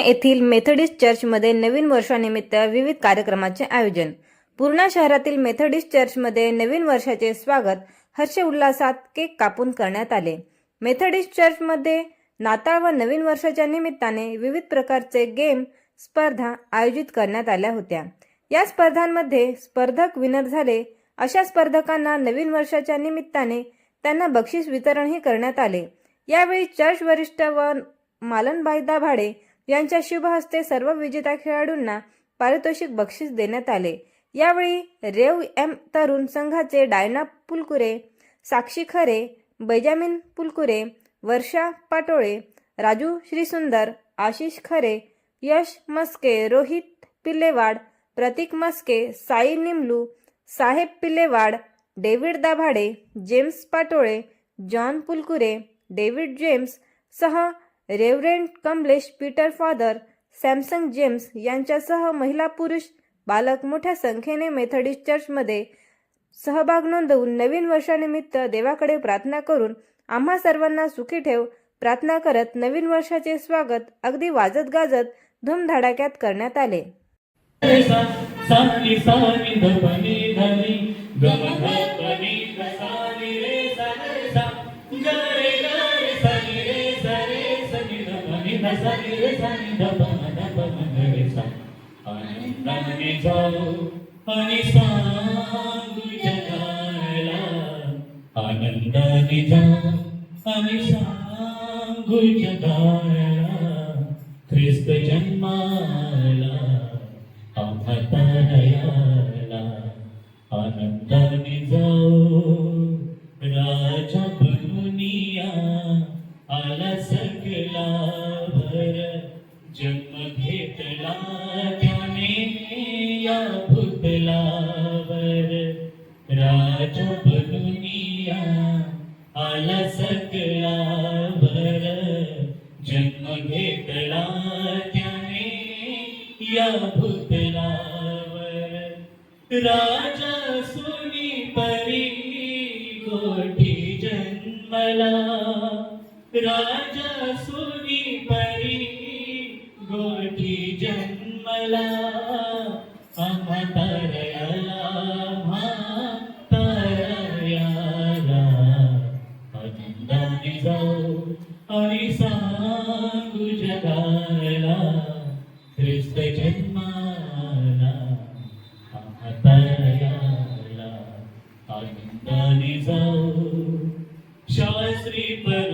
येथील मेथडिस्ट चर्चमध्ये नवीन वर्षानिमित्त विविध कार्यक्रमाचे आयोजन. पूर्णा शहरातील मेथडिस्ट चर्चमध्ये नवीन वर्षाचे स्वागत हर्ष उल्हासात केक कापून करण्यात आले. मेथडिस्ट चर्चमध्ये नाताळ व नवीन वर्षाच्या निमित्ताने विविध प्रकारचे गेम स्पर्धा आयोजित करण्यात आल्या होत्या. या स्पर्धांमध्ये स्पर्धक विनर झाले. अशा स्पर्धकांना नवीन वर्षाच्या निमित्ताने त्यांना बक्षीस वितरणही करण्यात आले. यावेळी चर्च वरिष्ठ व मालनबायदा भाडे यांच्या शुभ हस्ते सर्व विजेत्या खेळाडूंना पारितोषिक बक्षीस देण्यात आले. यावेळी रेव एम तरुण संघाचे डायना पुलकुरे साक्षी खरे बैजामिन पुलकुरे वर्षा Patole Raju Shrisundar Ashish Khare Yash Maske Rohit Pillewad Pratik Maske Sai Nimlu Saheb Pillewad David Dabhade James Patole John Pulkure David James सह reverend Kamlesh Peter father Samsung James यांच्यासह महिला पुरुष बालक मोठ्या संख्येने मेथडिस्ट चर्चमध्ये सहभाग नोंदवून नवीन वर्षानिमित्त देवाकडे प्रार्थना करून आम्हा सर्वांना सुखी ठेव प्रार्थना करत नवीन वर्षाचे स्वागत अगदी वाजत गाजत धूमधडाक्यात करण्यात आले મને જાઓ અને સાંગ જગાયેલા આનંદને જાઓ અને સાંગ જગાયેલા ખ્રિસ્ત જન્માયેલા અમતા રહ્યા बनुनिया आला सकला भर जन्म घेतला त्याने या भूतलावर राजा सुनी परी गोठी जन्मला. राजा सुनी परी गोठी जन्मला. आम्हा Shall I sleep with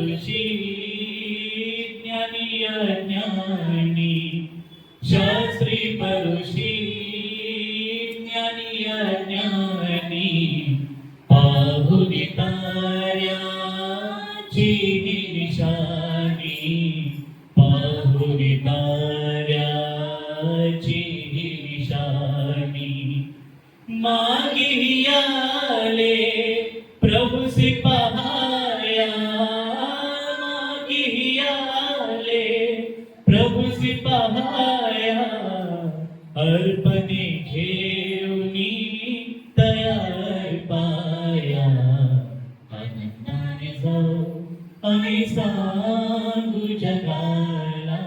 आणि सांगू जगाला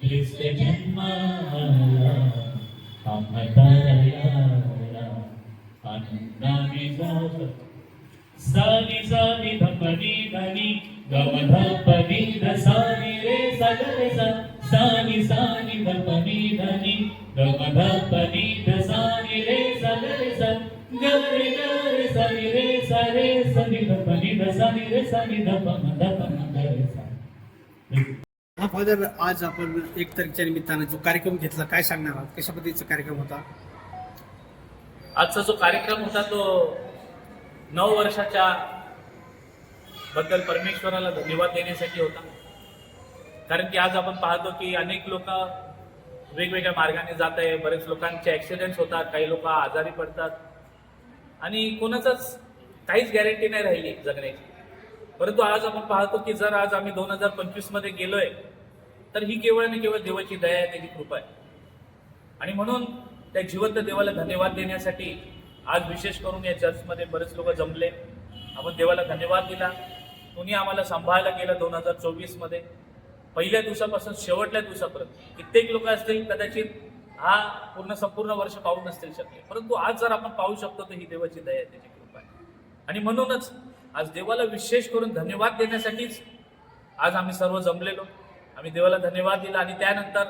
ख्रिस्त जन्माला आम्हातारयाला आनंदाने जाऊ सानी सानी धपनी धनी गम धपनी ध सानी रे सगरे सा सानी सानी धपनी धनी गम धपनी फादर आज आपण एक तारखेच्या निमित्तानं जो कार्यक्रम घेतला काय सांगणार आहात? कशा पद्धतीचा कार्यक्रम होता? आजचा जो कार्यक्रम होता तो नऊ वर्षाच्या बद्दल परमेश्वराला धन्यवाद देण्यासाठी होता. कारण की आज आपण पाहतो की अनेक लोक वेगवेगळ्या मार्गाने जात आहे. बरेच लोकांचे ऍक्सिडेंट्स होतात काही लोक आजारी पडतात. आणि कोणाचंच काहीच गॅरंटी नाही राहिली जगण्याची. परंतु आज आपण पाहतो की जर आज आम्ही दोन हजार पंचवीसमध्ये गेलोय तर ही केवळ आणि केवळ देवाची दया आहे त्याची कृपा आहे. आणि म्हणून त्या जिवंत देवाला धन्यवाद देण्यासाठी आज विशेष करून या चर्चमध्ये बरेच लोक जमले. आपण देवाला धन्यवाद दिला. तुम्ही आम्हाला सांभाळायला गेलं दोन हजार चोवीसमध्ये? पहिल्या दिवसापासून शेवटल्या दिवसापर्यंत. कित्येक लोक असतील कदाचित हा पूर्ण संपूर्ण वर्ष पाहू नसतील शकले. परंतु आज जर आपण पाहू शकतो तर ही देवाची दया आहे, त्याची कृपा आहे. आणि म्हणूनच आज देवाला विशेष करून धन्यवाद देण्यासाठीच आज आम्ही सर्व जमलेलो. आम्ही देवाला धन्यवाद दिला आणि त्यानंतर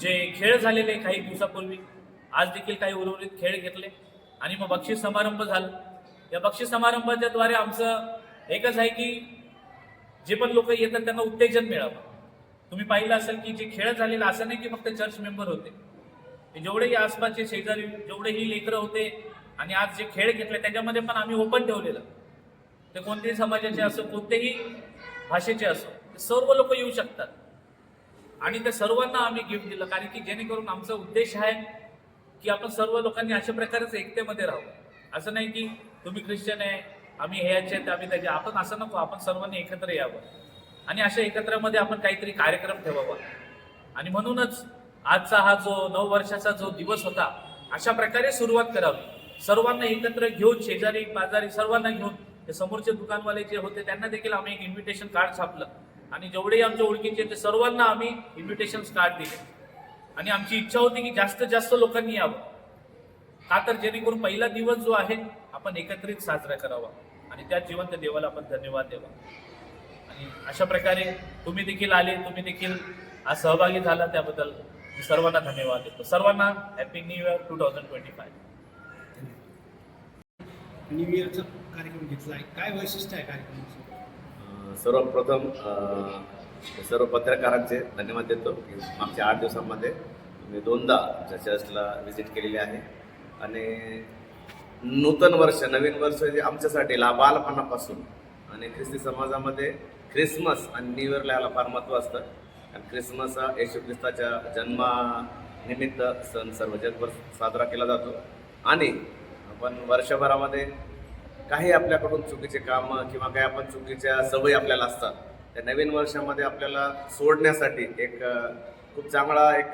जे खेळ झालेले काही दिवसापूर्वी आज देखील काही उर्वरित खेळ घेतले. आणि मग बक्षीस समारंभ झाला. या बक्षीस समारंभाच्या द्वारे आमचं एकच आहे की जे पण लोक येतात त्यांना उत्तेजन मिळावं. तुम्ही पाहिलं असेल की जे खेळ झालेलं असं नाही की फक्त चर्च मेंबर होते. ते जेवढेही आसपासचे शेजारी जेवढेही लेकरं होते आणि आज जे खेळ घेतले त्याच्यामध्ये पण आम्ही ओपन ठेवलेलं. ते कोणत्याही समाजाचे असो कोणतेही भाषेचे असो ते सर्व लोक येऊ शकतात. आणि त्या सर्वांना आम्ही गिफ्ट दिलं कारण की जेणेकरून आमचा उद्देश आहे की आपण सर्व लोकांनी अशा प्रकारेच एकतेमध्ये राहू असं नाही की तुम्ही ख्रिश्चन आहे आम्ही हे याचे आहेत आम्ही त्याचे आपण असं नको आपण सर्वांनी एकत्र यावं. आणि अशा एकत्रमध्ये आपण काहीतरी कार्यक्रम ठेवावा. आणि म्हणूनच आजचा हा जो नऊ वर्षाचा जो दिवस होता अशा प्रकारे सुरुवात करावी. सर्वांना एकत्र घेऊन शेजारी पाजारी सर्वांना घेऊन ते समोरचे दुकानवाले जे होते त्यांना देखील आम्ही एक इन्व्हिटेशन कार्ड छापलं. आणि जेवढेही आमच्या ओळखीचे ते सर्वांना आम्ही इन्व्हिटेशन कार्ड दिले. आणि आमची इच्छा होती की जास्तीत जास्त लोकांनी यावं. का तर जेणेकरून पहिला दिवस जो आहे आपण एकत्रित साजरा करावा. आणि त्या जिवंत देवाला आपण धन्यवाद द्यावा आणि अशा प्रकारे तुम्ही देखील आले तुम्ही देखील आज सहभागी झाला त्याबद्दल मी सर्वांना धन्यवाद देतो. सर्वांना happy new year two thousand twenty five new इयरचं कार्यक्रम घेतला आहे काय वैशिष्ट्य आहे कार्यक्रमाचं? सर्वप्रथम सर्व पत्रकारांचे धन्यवाद देतो की मागच्या आठ दिवसांमध्ये मी दोनदा आमच्या चर्चला व्हिजिट केलेली आहे. आणि नूतन वर्ष नवीन वर्ष जे आमच्यासाठी ला बालपणापासून आणि ख्रिस्ती समाजामध्ये ख्रिसमस आणि न्यू इयरला याला फार महत्त्व असतं. आणि ख्रिसमस हा येशू ख्रिस्ताच्या जन्मानिमित्त सण सर्व जगभर साजरा केला जातो. आणि आपण वर्षभरामध्ये काही आपल्याकडून चुकीचे कामं किंवा काही आपण चुकीच्या सवयी आपल्याला असतात त्या नवीन वर्षामध्ये आपल्याला सोडण्यासाठी एक खूप चांगला एक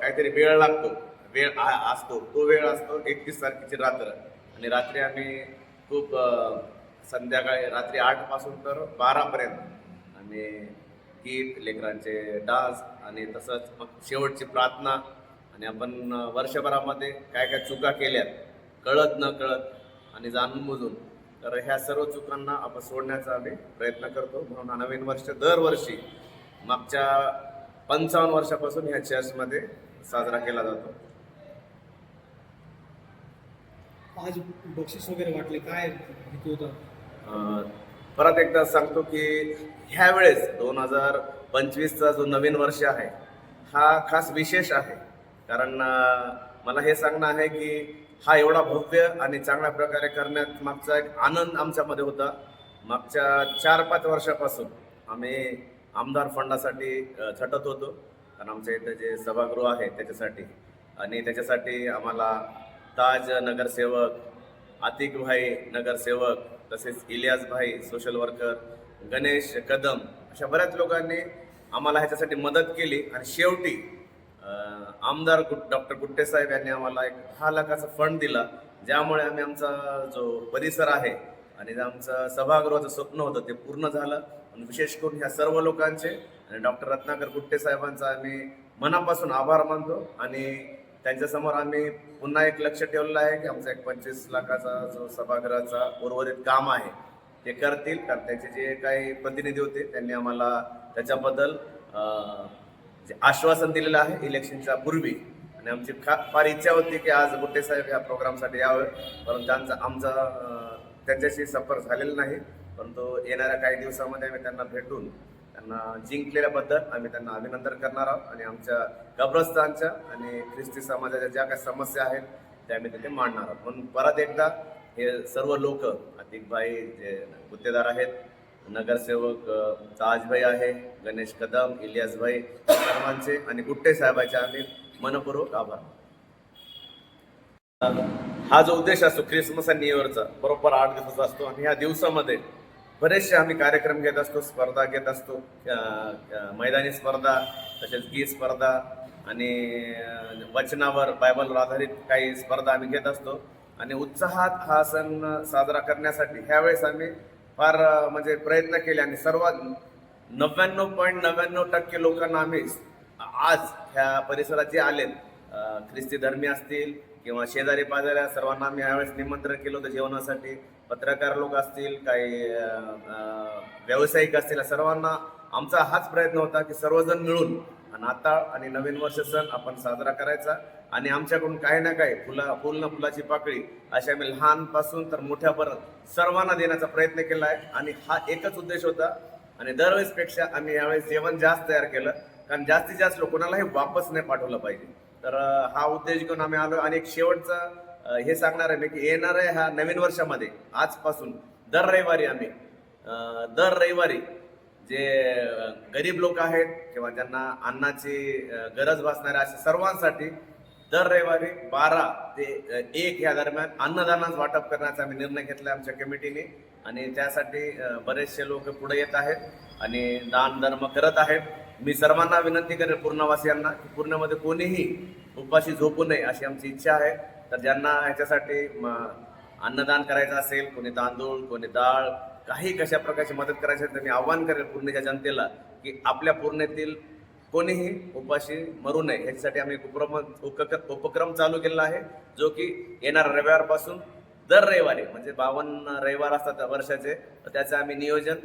काहीतरी वेळ लागतो. वेळ आ- असतो. तो वेळ असतो एकतीस तारखेची रात्र. आणि रात्री आम्ही खूप संध्याकाळी रात्री आठपासून तर बारापर्यंत आम्ही गीत लेकरांचे डान्स आणि तसंच मग शेवटची प्रार्थना. आणि आपण वर्षभरामध्ये काय काय चुका केल्यात कळत न कळत आणि जाणून बुजून तर ह्या सर्व चुकांना आपण सोडण्याचा आम्ही प्रयत्न करतो. म्हणून हा नवीन वर्ष दरवर्षी मागच्या पंचावन्न वर्षापासून ह्या चर्चमध्ये साजरा केला जातो. आज बक्षीस वगैरे वाटले काय परत एकदा सांगतो की ह्या वेळेस दोन हजार पंचवीसचा जो नवीन वर्ष आहे हा खास विशेष आहे. कारण मला हे सांगणं आहे की हा एवढा भव्य आणि चांगल्या प्रकारे करण्यात मागचा एक आनंद आमच्यामध्ये होता. मागच्या चार पाच वर्षापासून आम्ही आमदार फंडासाठी झटत होतो. कारण आमच्या इथं जे सभागृह आहे त्याच्यासाठी आणि त्याच्यासाठी आम्हाला ताज नगरसेवक आतिक भाई नगरसेवक तसेच इलियास भाई सोशल वर्कर गणेश कदम अशा बऱ्याच लोकांनी आम्हाला ह्याच्यासाठी मदत केली. आणि शेवटी आमदार डॉक्टर गुट्टे साहेब यांनी आम्हाला एक दहा लाखाचा फंड दिला ज्यामुळे आम्ही आमचा जो परिसर आहे आणि आमचं सभागृहाचं स्वप्न होतं ते पूर्ण झालं. आणि विशेष करून ह्या सर्व लोकांचे आणि डॉक्टर रत्नाकर गुट्टे साहेबांचा आम्ही मनापासून आभार मानतो. आणि त्यांच्यासमोर आम्ही पुन्हा एक लक्ष ठेवलेलं आहे की आमचा एक पंचवीस लाखाचा जो सभागृहाचा उर्वरित काम आहे ते करतील. कारण त्याचे जे काही प्रतिनिधी होते त्यांनी आम्हाला त्याच्याबद्दल जे आश्वासन दिलेलं आहे इलेक्शनच्या पूर्वी. आणि आमची खा फार इच्छा होती की आज गुट्टे साहेब या प्रोग्रामसाठी यावे. परंतु त्यांचा आमचा त्यांच्याशी संपर्क झालेला नाही. परंतु येणाऱ्या काही दिवसामध्ये आम्ही त्यांना भेटून त्यांना जिंकलेल्याबद्दल आम्ही त्यांना अभिनंदन करणार आहोत. आणि आमच्या कब्रस्तानच्या आणि ख्रिस्ती समाजाच्या ज्या काही समस्या आहेत त्या आम्ही तिथे मांडणार आहोत. म्हणून परत एकदा हे सर्व लोक भाई जे गुत्तेदार आहेत नगरसेवक ताजभाई आहे गणेश कदम इलियासभाई सर्वांचे आणि गुट्टे साहेबांचे आम्ही मनपूर्वक आभार हा जो उद्देश असतो क्रिसमस आणि न्यू इयरचा बरोबर आठ दिवसाचा असतो आणि ह्या दिवसामध्ये बरेचसे आम्ही कार्यक्रम घेत असतो स्पर्धा घेत असतो मैदानी स्पर्धा तसेच गीत स्पर्धा आणि वचनावर बायबलवर आधारित काही स्पर्धा आम्ही घेत असतो. आणि उत्साहात हा सण साजरा करण्यासाठी ह्यावेळेस आम्ही फार म्हणजे प्रयत्न केले आणि सर्वात नव्याण्णव पॉईंट नव्याण्णव टक्के लोकांना आम्ही आज ह्या परिसरात जे आले ख्रिस्ती धर्मी असतील किंवा शेजारी पाजाऱ्या सर्वांना आम्ही यावेळेस निमंत्रण केलं होतं जेवणासाठी. पत्रकार लोक असतील काही व्यावसायिक असतील सर्वांना आमचा हाच प्रयत्न होता की सर्वजण मिळून नाताळ आणि नवीन वर्ष सण आपण साजरा करायचा. आणि आमच्याकडून काही ना काही फुला फुल न फुलाची पाकळी अशा आम्ही लहानपासून तर मोठ्यापर्यंत सर्वांना देण्याचा प्रयत्न केला आहे. आणि हा एकच उद्देश होता. आणि दरवेळेसपेक्षा आम्ही यावेळेस जेवण जास्त तयार केलं. कारण जास्तीत जास्त कोणालाही वापस नाही पाठवलं पाहिजे. तर हा उद्देश घेऊन आम्ही आलो. आणि एक शेवटचा हे सांगणार आहे मी की आहे ह्या नवीन वर्षामध्ये आजपासून दर रविवारी आम्ही दर रविवारी जे गरीब लोक आहेत किंवा ज्यांना अन्नाची गरज भासणारे अशा सर्वांसाठी दर रविवारी बारा ते एक या दरम्यान अन्नदानाचं वाटप करण्याचा आम्ही निर्णय घेतला आमच्या कमिटीने. आणि त्यासाठी बरेचसे लोक पुढे येत आहेत आणि दान धर्म करत आहेत. मी सर्वांना विनंती करेन पूर्णवासियांना की पूर्णमध्ये कोणीही उपाशी झोपू नये अशी आमची इच्छा आहे. तर ज्यांना ह्याच्यासाठी अन्नदान करायचं असेल कोणी तांदूळ कोणी डाळ काही कशा प्रकारची मदत करायची त्यांनी आव्हान करेन पूर्णेच्या जनतेला की आपल्या पूर्णेतील कोणीही उपाशी मरू नये. याच्यासाठी आम्ही उपक्रम उपक्रम उपक्रम चालू केलेला आहे जो की येणाऱ्या रविवारपासून दर रविवारी म्हणजे बावन्न रविवार असतात वर्षाचे तर त्याचं आम्ही नियोजन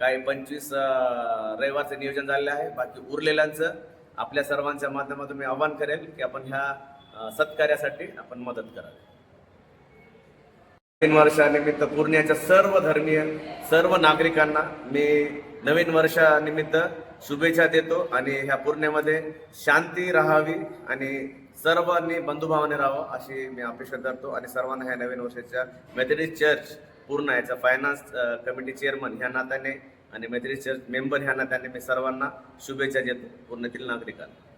काही पंचवीस रविवारचं नियोजन झालेलं आहे. बाकी उरलेल्यांचं आपल्या सर्वांच्या माध्यमातून मी आव्हान करेल की आपण ह्या सत्कार्यासाठी आपण मदत करावी. नवीन वर्षानिमित्त पूर्णियाच्या सर्व धर्मीय सर्व नागरिकांना मी नवीन वर्षानिमित्त शुभेच्छा देतो आणि ह्या पूर्णिमेमध्ये शांती राहावी आणि सर्वांनी बंधुभावाने राहावं अशी मी अपेक्षा करतो आणि सर्वांना ह्या नवीन वर्षाच्या मेथडिस्ट चर्च पूर्ण याचा फायनान्स कमिटी चेअरमन ह्या नात्याने आणि मेथडिस्ट चर्च मेंबर ह्या नात्याने मी सर्वांना शुभेच्छा देतो पूर्णतील नागरिकांना.